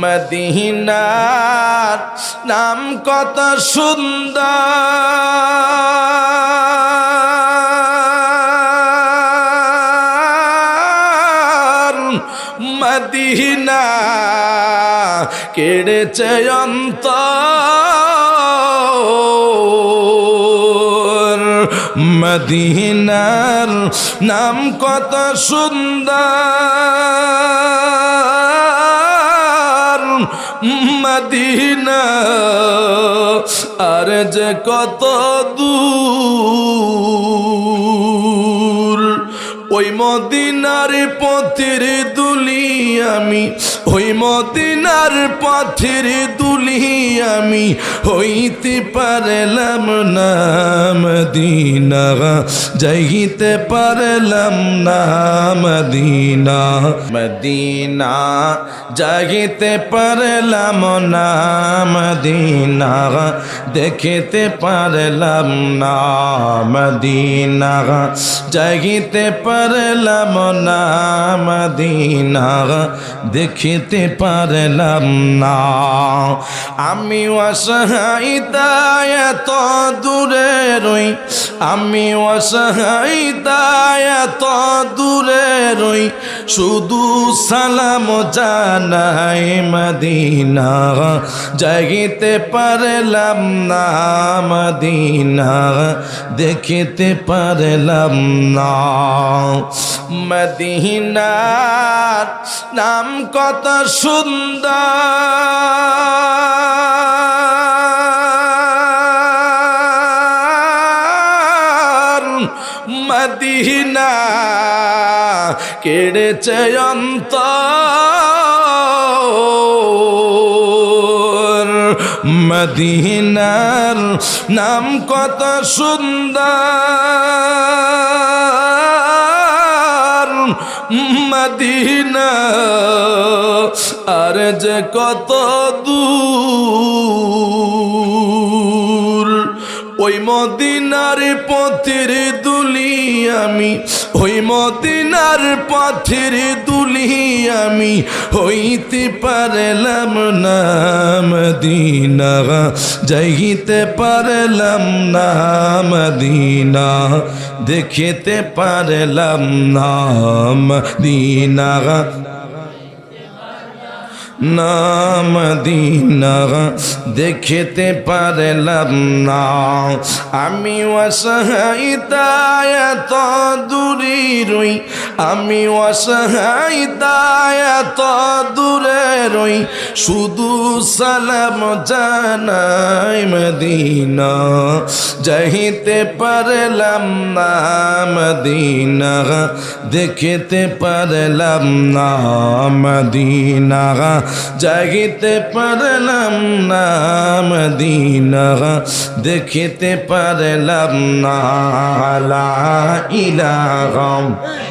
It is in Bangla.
মদিনার নাম কত সুন্দর। মদিনা কেড়েছে অন্তর। মদিনার নাম কত সুন্দর। মদিনা। আর যে কত দূর ওই মদিনার পথের দুলি আমি ওই মদিনার পথের দুলি আমি হইতে পারলাম না, মদিনা। যাইতে পারলাম না, মদিনা। মদিনা, যাইতে পারলাম না, মদিনা। দেখিতে পারলাম না, মদিনা। যাইতে পারলাম না, মদিনা। দেখিতে পারলাম না। আমি অসহায়তায় এত দূরে রই। আমি অসহায়তায় এত দূরে রই। শুধু সালাম জানাই মদিনা, জাগিতে পারলাম না মদিনা, দেখিতে পারলাম না। মদিনার নাম কত সুন্দর। মদিনা কেড়েছে অন্তর। মদিনার নাম কত সুন্দর। মদিনা আর যে কত দূর। মদিনার পথের দুলি আমি, ওই মদিনার পথের দুলি আমি, হইতে পারলাম না মদিনা, যাইতে পারলাম না মদিনা, দেখিতে পারলাম না মদিনা। নাম দিনা দেখিতে পারলাম না। আমি অসহায়তায় এত দূরে রই আমি অসহায়তায় এত দূরে রই। শুধু সালাম জানাই মদিনা। যাইতে পারলাম না মদিনা। দেখিতে পারলাম না মদিনা। জাগিতে পারলাম না মদিনা। দেখিতে পারলাম না। ইলাহা